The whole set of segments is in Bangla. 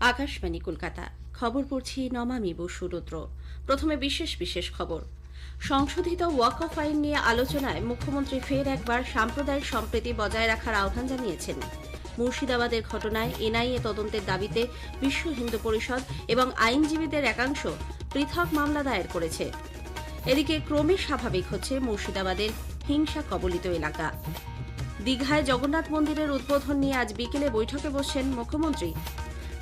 আকাশবাণী কলকাতা। খবর পড়ছি নমামি বসু রুদ্র। প্রথমে বিশেষ বিশেষ খবর। সংশোধিত ওয়াক অফ আইন নিয়ে আলোচনায় মুখ্যমন্ত্রী ফের একবার সাম্প্রদায়িক সম্প্রীতি বজায় রাখার আহ্বান জানিয়েছেন। মুর্শিদাবাদের ঘটনায় এনআইএ তদন্তের দাবিতে বিশ্ব হিন্দু পরিষদ এবং আইনজীবীদের একাংশ পৃথক মামলা দায়ের করেছে। এদিকে ক্রমে স্বাভাবিক হচ্ছে মুর্শিদাবাদের হিংসা কবলিত এলাকা। দীঘায় জগন্নাথ মন্দিরের উদ্বোধন নিয়ে আজ বিকেলে বৈঠকে বসছেন মুখ্যমন্ত্রী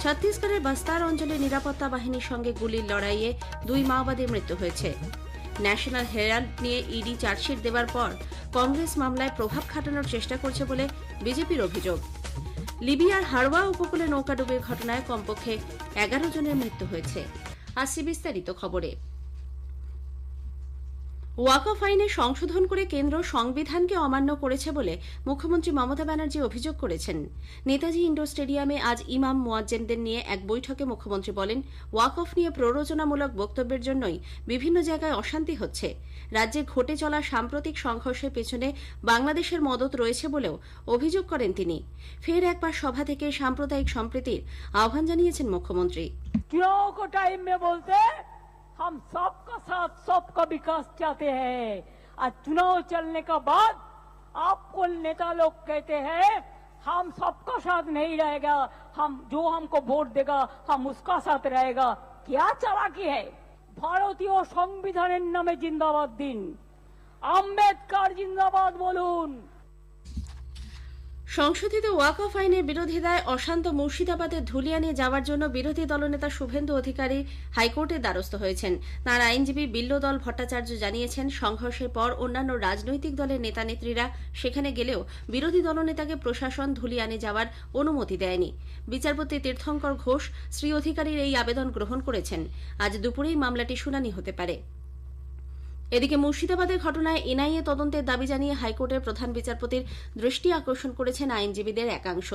ছত্তিশগড়ের বস্তার অঞ্চলে নিরাপত্তা বাহিনীর সঙ্গে গুলির লড়াইয়ে দুই মাওবাদীর মৃত্যু হয়েছে। ন্যাশনাল হেরাল্ড নিয়ে ইডি চার্জশিট দেওয়ার পর কংগ্রেস মামলায় প্রভাব খাটানোর চেষ্টা করছে বলে বিজেপির অভিযোগ। লিবিয়ার হারওয়া উপকূলে নৌকাডুবির ঘটনায় কমপক্ষে এগারো জনের মৃত্যু হয়েছে। আসছি বিস্তারিত খবরে। ওয়াকফ আইনে সংশোধন করে কেন্দ্র সংবিধানকে অমান্য করেছে বলে মুখ্যমন্ত্রী মমতা ব্যানার্জি অভিযোগ করেছেন নেতাজি ইন্ডোর স্টেডিয়ামে আজ ইমাম মোয়াজ্জেমদের নিয়ে এক বৈঠকে মুখ্যমন্ত্রী বলেন ওয়াকফ নিয়ে প্ররোচনামূলক বক্তব্যের জন্যই বিভিন্ন জায়গায় অশান্তি হচ্ছে রাজ্যে ঘটে চলা সাম্প্রতিক সংঘর্ষের পেছনে বাংলাদেশের মদত রয়েছে বলেও অভিযোগ করেন তিনি ফের একবার সভা থেকে সাম্প্রদায়িক সম্প্রীতির আহ্বান জানিয়েছেন মুখ্যমন্ত্রী चुनाव को टाइम में बोलते हम सबका साथ सबका विकास चाहते हैं आज चुनाव चलने का बाद आपको नेता लोग कहते हैं हम सबका साथ नहीं रहेगा हम जो हमको वोट देगा हम उसका साथ रहेगा क्या চালাকি है ভারতীয় সংবিধানের নামে জিন্দাবাদ দিন আম্বেদকর জিন্দাবাদ বলুন সংশোধিত ওয়াকফ আইনের বিরোধিতায় অশান্ত মুর্শিদাবাদের ধুলিয়ানে যাওয়ার জন্য বিরোধী দলনেতা শুভেন্দু অধিকারী হাইকোর্টের দ্বারস্থ হয়েছেন। তাঁর আইনজীবী বিল্লদল ভট্টাচার্য জানিয়েছেন, সংঘর্ষের পর অন্যান্য রাজনৈতিক দলের নেতানেত্রীরা সেখানে গেলেও বিরোধী দলনেতাকে প্রশাসন ধুলিয়ানে যাওয়ার অনুমতি দেয়নি। বিচারপতি তীর্থঙ্কর ঘোষ শ্রী অধিকারীর এই আবেদন গ্রহণ করেছেন। আজ দুপুরেই মামলাটি শুনানি হতে পারে। এদিকে মুর্শিদাবাদের ঘটনায় এনআইএ তদন্তের দাবি জানিয়ে হাইকোর্টের প্রধান বিচারপতির দৃষ্টি আকর্ষণ করেছেন আইনজীবীদের একাংশ।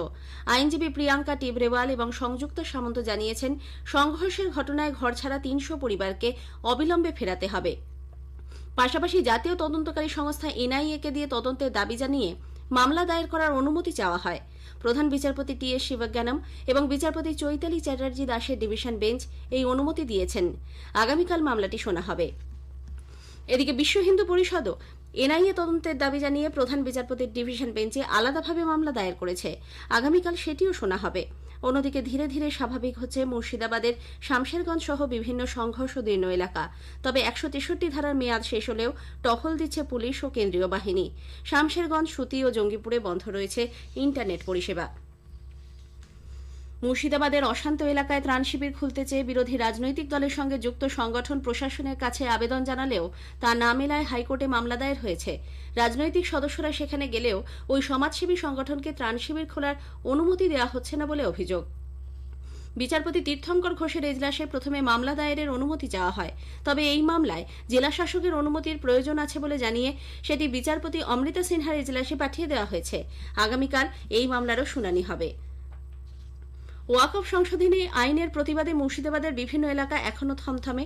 আইনজীবী প্রিয়াঙ্কা টিবরেওয়াল এবং সংযুক্ত সামন্ত জানিয়েছেন, সংঘর্ষের ঘটনায় ঘরছাড়া তিনশো পরিবারকে অবিলম্বে ফেরাতে হবে। পাশাপাশি জাতীয় তদন্তকারী সংস্থা এনআইএ কে দিয়ে তদন্তের দাবি জানিয়ে মামলা দায়ের করার অনুমতি চাওয়া হয়। প্রধান বিচারপতি টি এস শিবজ্ঞানম এবং বিচারপতি চৈতালি চ্যাটার্জি দাসের ডিভিশন বেঞ্চ এই অনুমতি দিয়েছেন। আগামীকাল মামলাটি শোনা হবে। এদিকে বিশ্ব হিন্দু পরিষদও এনআইএ তদন্তের দাবি জানিয়ে প্রধান বিচারপতির ডিভিশন বেঞ্চে আলাদাভাবে মামলা দায়ের করেছে। আগামীকাল সেটিও শোনা হবে। অন্যদিকে ধীরে ধীরে স্বাভাবিক হচ্ছে মুর্শিদাবাদের শামশেরগঞ্জ সহ বিভিন্ন সংঘর্ষদীর্ণ এলাকা। তবে একশো তেষট্টি ধারার মেয়াদ শেষ হলেও টহল দিচ্ছে পুলিশ ও কেন্দ্রীয় বাহিনী। শামশেরগঞ্জ, সুতি ও জঙ্গিপুরে বন্ধ রয়েছে ইন্টারনেট পরিষেবা। মুর্শিদাবাদের অশান্ত এলাকায় ত্রাণ শিবির খুলতে চেয়ে বিরোধী রাজনৈতিক দলের সঙ্গে যুক্ত সংগঠন প্রশাসনের কাছে আবেদন জানালেও তা না মেলায় হাইকোর্টে মামলা দায়ের হয়েছে। রাজনৈতিক সদস্যরা সেখানে গেলেও ওই সমাজসেবী সংগঠনকে ত্রাণ শিবির খোলার অনুমতি দেওয়া হচ্ছে না বলে অভিযোগ। বিচারপতি তীর্থঙ্কর ঘোষের এজলাসে প্রথমে মামলা দায়েরের অনুমতি চাওয়া হয়। তবে এই মামলায় জেলা শাসকের অনুমতির প্রয়োজন আছে বলে জানিয়ে সেটি বিচারপতি অমৃতা সিনহার এজলাসে পাঠিয়ে দেওয়া হয়েছে। আগামীকাল এই মামলারও শুনানি হবে। ওয়াকফ সংশোধনী আইনের প্রতিবাদে মুর্শিদাবাদের বিভিন্ন এলাকা এখনও থমথমে।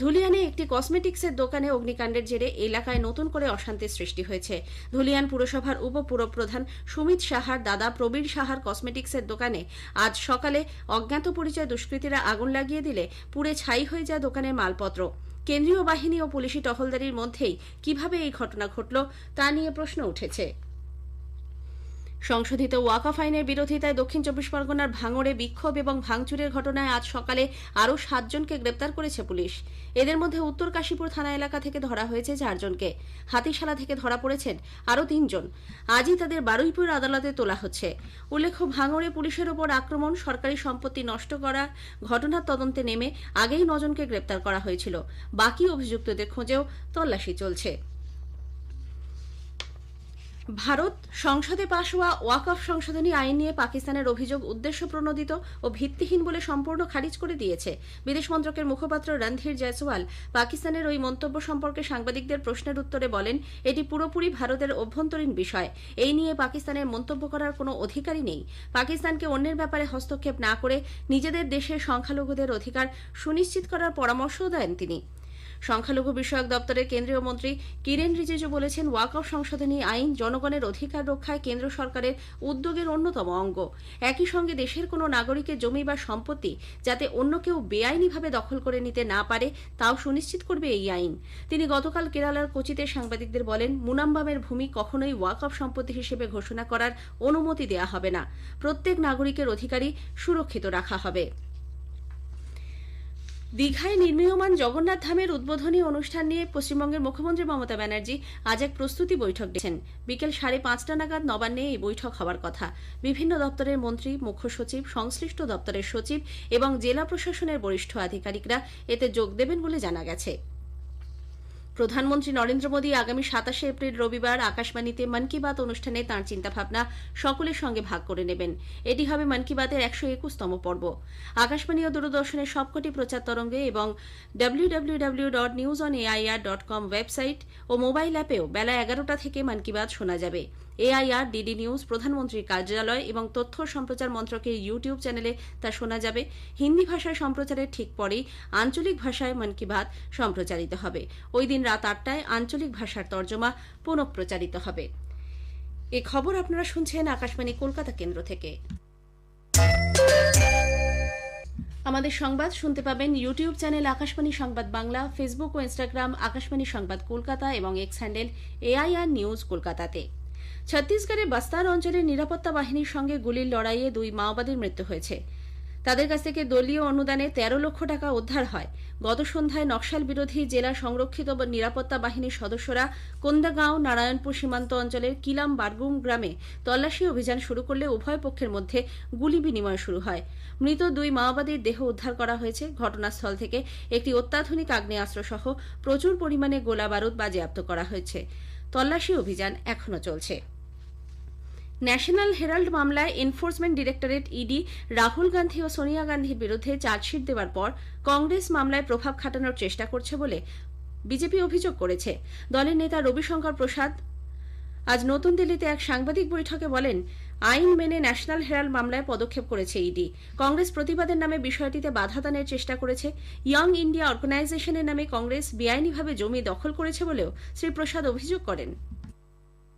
ধুলিয়ানে একটি কসমেটিক্সের দোকানে অগ্নিকাণ্ডের জেরে এলাকায় নতুন করে অশান্তির সৃষ্টি হয়েছে। ধুলিয়ান পুরসভার উপপুরপ্রধান সুমিত সাহার, দাদা প্রবীর সাহার কসমেটিক্সের দোকানে আজ সকালে অজ্ঞাত পরিচয় দুষ্কৃতীরা আগুন লাগিয়ে দিলে পুড়ে ছাই হয়ে যায় দোকানের মালপত্র। কেন্দ্রীয় বাহিনী ও পুলিশি টহলদারির মধ্যেই কীভাবে এই ঘটনা ঘটল তা নিয়ে প্রশ্ন উঠেছে। সংশোধিত ওয়াকফ আইনের বিরোধিতায় দক্ষিণ চব্বিশ পরগনার ভাঙড়ে বিক্ষোভ এবং ভাঙচুরের ঘটনায় আজ সকালে আরও সাতজনকে গ্রেপ্তার করেছে পুলিশ। এদের মধ্যে উত্তর কাশীপুর থানা এলাকা থেকে ধরা হয়েছে চারজনকে। হাতিশালা থেকে ধরা পড়েছেন আরও তিনজন। আজই তাদের বারুইপুর আদালতে তোলা হচ্ছে। উল্লেখ্য, ভাঙড়ে পুলিশের ওপর আক্রমণ, সরকারি সম্পত্তি নষ্ট করা ঘটনার তদন্তে নেমে আগেই নজনকে গ্রেপ্তার করা হয়েছিল। বাকি অভিযুক্তদের খোঁজেও তল্লাশি চলছে। ভারত সংসদে পাশ হওয়া ওয়াকফ সংশোধনী আইন নিয়ে পাকিস্তানের অভিযোগ উদ্দেশ্য প্রণোদিত ও ভিত্তিহীন বলে সম্পূর্ণ খারিজ করে দিয়েছে। বিদেশ মন্ত্রকের মুখপাত্র রণধীর জয়সওয়াল পাকিস্তানের ওই মন্তব্য সম্পর্কে সাংবাদিকদের প্রশ্নের উত্তরে বলেন, এটি পুরোপুরি ভারতের অভ্যন্তরীণ বিষয়। এই নিয়ে পাকিস্তানের মন্তব্য করার কোনো অধিকারই নেই। পাকিস্তানকে অন্যের ব্যাপারে হস্তক্ষেপ না করে নিজেদের দেশের সংখ্যালঘুদের অধিকার সুনিশ্চিত করার পরামর্শও দেন তিনি। সংখ্যালঘু বিষয়ক দপ্তরের কেন্দ্রীয় মন্ত্রী কিরেন রিজিজু বলেছেন, ওয়াকআউট সংশোধনী আইন জনগণের অধিকার রক্ষায় কেন্দ্র সরকারের উদ্যোগের অন্যতম অঙ্গ। একই সঙ্গে দেশের কোনো নাগরিকের জমি বা সম্পত্তি যাতে অন্য কেউ বেআইনিভাবে দখল করে নিতে না পারে, তাও সুনিশ্চিত করবে এই আইন। তিনি গতকাল কেরালার কোচিতে সাংবাদিকদের বলেন, মুনাম্বামের ভূমি কখনোই ওয়াকআপ সম্পত্তি হিসেবে ঘোষণা করার অনুমতি দেওয়া হবে না। প্রত্যেক নাগরিকের অধিকারই সুরক্ষিত রাখা হবে। দীঘায় নির্মীয়মান জগন্নাথ ধামের উদ্বোধনী অনুষ্ঠান নিয়ে পশ্চিমবঙ্গের মুখ্যমন্ত্রী মমতা ব্যানার্জি আজ এক প্রস্তুতি বৈঠক ডেছেন বিকেল সাড়ে পাঁচটা নাগাদ নবান্নে এই বৈঠক হওয়ার কথা। বিভিন্ন দপ্তরের মন্ত্রী, মুখ্য সচিব, সংশ্লিষ্ট দপ্তরের সচিব এবং জেলা প্রশাসনের বরিষ্ঠ আধিকারিকরা এতে যোগ দেবেন বলে জানা গেছে। প্রধানমন্ত্রী নরেন্দ্র মোদী আগামী সাতাশে এপ্রিল রবিবার আকাশবাণীতে মন কি বাত অনুষ্ঠানে তাঁর চিন্তাভাবনা সকলের সঙ্গে ভাগ করে নেবেন। এটি হবে মন কি বাতের একশো একুশতম পর্ব। আকাশবাণী ও দূরদর্শনের সবকটি প্রচার তরঙ্গে এবং W W W dot news on AIR dot com website O mobile অ্যাপেও বেলা এগারোটা থেকে মন কি বাত শোনা যাবে। এআইআর ডিডি নিউজ প্রধানমন্ত্রীর কার্যালয় এবং তথ্য সম্প্রচার মন্ত্রকের ইউটিউব চ্যানেলে তা শোনা যাবে। হিন্দি ভাষায় সম্প্রচারের ঠিক পরেই আঞ্চলিক ভাষায় মন কি বাত সম্প্রচারিত হবে। ওই দিন রাত আটটায় আঞ্চলিক ভাষার তর্জমা পুনঃপ্রচারিত হবে। এ খবর আপনারা শুনছেন আকাশবাণী কলকাতা কেন্দ্র থেকে। আমাদের সংবাদ শুনতে পাবেন YouTube channel Akashvani Sangbad Bangla, Facebook ও ইনস্টাগ্রাম আকাশবাণী সংবাদ কলকাতা এবং এক্স হ্যান্ডেল এআইআর নিউজ কলকাতাতে। ছত্তিশগড়ের বাস্তার অঞ্চলের নিরাপত্তা বাহিনীর সঙ্গে গুলির লড়াইয়ে দুই মাওবাদীর মৃত্যু হয়েছে। তাদের কাছ থেকে দলীয় অনুদানে তেরো লক্ষ টাকা উদ্ধার হয়। গত সন্ধ্যায় নকশাল বিরোধী জেলা সংরক্ষিত নিরাপত্তা বাহিনীর সদস্যরা কোন্দাগাঁও নারায়ণপুর সীমান্ত অঞ্চলের কিলাম বারগুম গ্রামে তল্লাশি অভিযান শুরু করলে উভয় পক্ষের মধ্যে গুলি বিনিময় শুরু হয়। মৃত দুই মাওবাদীর দেহ উদ্ধার করা হয়েছে। ঘটনাস্থল থেকে একটি অত্যাধুনিক আগ্নেয়াস্ত্র সহ প্রচুর পরিমাণে গোলা বারুদ বাজেয়াপ্ত করা হয়েছে। তল্লাশি অভিযান এখনও চলছে। ন্যাশনাল হেরাল্ড মামলায় Enforcement Directorate ED Rahul Gandhi ও সোনিয়া গান্ধীর বিরুদ্ধে চার্জশিট দেওয়ার পর কংগ্রেস মামলায় প্রভাব খাটানোর চেষ্টা করছে বলে বিজেপি অভিযোগ করেছে। দলের নেতা রবিশঙ্কর প্রসাদ আজ নতুন দিল্লিতে এক সাংবাদিক বৈঠকে বলেন, আইন মেনে ন্যাশনাল হেরাল্ড মামলায় পদক্ষেপ করেছে ইডি। কংগ্রেস প্রতিবাদের নামে বিষয়টিতে বাধা দানের চেষ্টা করেছে। ইয়ং ইন্ডিয়া অর্গানাইজেশনের নামে কংগ্রেস বেআইনিভাবে জমি দখল করেছে বলেও শ্রী প্রসাদ অভিযোগ করেন।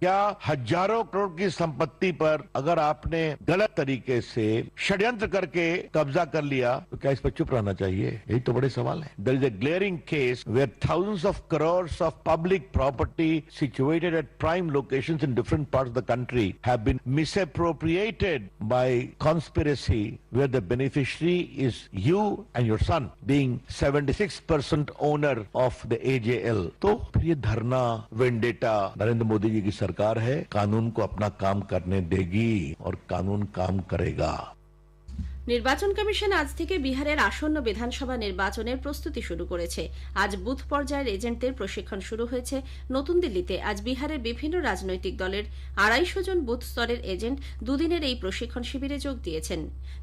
क्या हज़ारों करोड़ की संपत्ति पर अगर आपने गलत तरीके से षड्यंत्र करके कब्जा कर लिया तो क्या इस पर चुप रहना चाहिए? यही तो बड़े सवाल है। There is a glaring case where thousands of crore of public property situated at prime location in different part of the country have been misappropriated by conspiracy where the beneficiary is you and your son being seventy six percent owner of the AJL तो फिर ये धरना वेंडेटा नरेंद्र मोदी जी की सर सरकार है कानून को अपना काम करने देगी और कानून काम करेगा নির্বাচন কমিশন আজ থেকে বিহারের আসন্ন বিধানসভা নির্বাচনের প্রস্তুতি শুরু করেছে আজ বুথ পর্যায়ের এজেন্টদের প্রশিক্ষণ শুরু হয়েছে নতুন দিল্লিতে আজ বিহারের বিভিন্ন রাজনৈতিক দলের আড়াইশো জন বুথ স্তরের এজেন্ট দুদিনের এই প্রশিক্ষণ শিবিরে যোগ দিয়েছেন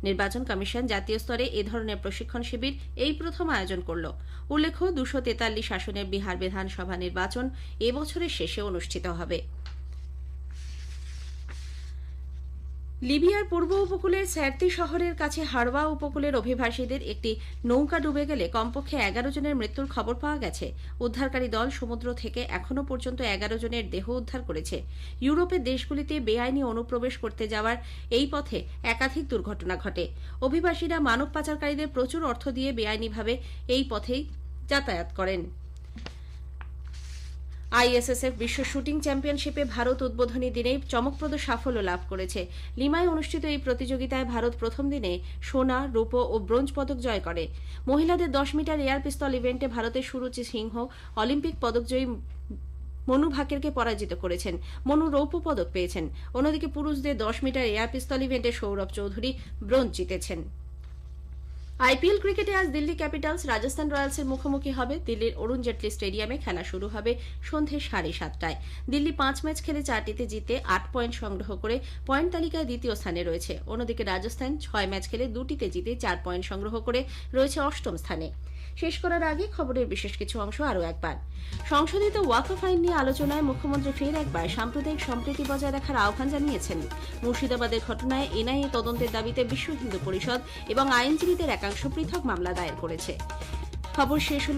নির্বাচন কমিশন জাতীয় স্তরে এ ধরনের প্রশিক্ষণ শিবির এই প্রথম আয়োজন করল উল্লেখ্য দুশো তেতাল্লিশ আসনের বিহার বিধানসভা নির্বাচন এবছরের শেষে অনুষ্ঠিত হবে লিবিয়ার পূর্ব উপকূলের স্যার্তি শহরের কাছে হাড়ওয়া উপকূলের অভিবাসীদের একটি নৌকা ডুবে গেলে কমপক্ষে এগারো জনের মৃত্যুর খবর পাওয়া গেছে। উদ্ধারকারী দল সমুদ্র থেকে এখনও পর্যন্ত এগারো জনের দেহ উদ্ধার করেছে। ইউরোপের দেশগুলিতে বেআইনি অনুপ্রবেশ করতে যাওয়ার এই পথে একাধিক দুর্ঘটনা ঘটে। অভিবাসীরা মানব পাচারকারীদের প্রচুর অর্থ দিয়ে বেআইনিভাবে এই পথেই যাতায়াত করেন। আইএসএসএফ বিশ্ব শুটিং চ্যাম্পিয়নশিপে ভারত উদ্বোধনী দিনেই চমকপ্রদ সাফল্য লাভ করেছে। লিমায় অনুষ্ঠিত এই প্রতিযোগিতায় ভারত প্রথম দিনে সোনা, রূপ ও ব্রোঞ্জ পদক জয় করে। মহিলাদের দশ মিটার এয়ার পিস্তল ইভেন্টে ভারতের সুরুচি সিংহ, অলিম্পিক পদকজয়ী মনু ভাকেরকে পরাজিত করেছেন। মনু রৌপ্য পদক পেয়েছেন। অন্যদিকে পুরুষদের দশ মিটার এয়ার পিস্তল ইভেন্টে সৌরভ চৌধুরী ব্রোঞ্জ জিতেছেন। আইপিএল ক্রিকেটে আজ দিল্লি ক্যাপিটালস, রাজস্থান রয়্যালসের মুখোমুখি হবে। দিল্লির অরুণ জেটলি স্টেডিয়ামে খেলা শুরু হবে সন্ধে সাড়ে সাতটায়। দিল্লি পাঁচ ম্যাচ খেলে চারটিতে জিতে আট পয়েন্ট সংগ্রহ করে পয়েন্ট তালিকায় দ্বিতীয় স্থানে রয়েছে। অন্যদিকে রাজস্থান ছয় ম্যাচ খেলে দুটিতে জিতে চার পয়েন্ট সংগ্রহ করে রয়েছে অষ্টম স্থানে। শেষ করার আগে খবরের বিশেষ কিছু অংশ আরও একবার। সংশোধিত ওয়াকফ আইন নিয়ে আলোচনায় মুখ্যমন্ত্রী ফের একবার সাম্প্রদায়িক সম্প্রীতি বজায় রাখার আহ্বান জানিয়েছেন। মুর্শিদাবাদের ঘটনায় এনআইএ তদন্তের দাবিতে বিশ্ব হিন্দু পরিষদ এবং আইনজীবীদের একাংশ পৃথক মামলা দায়ের করেছে। খবর শেষ হল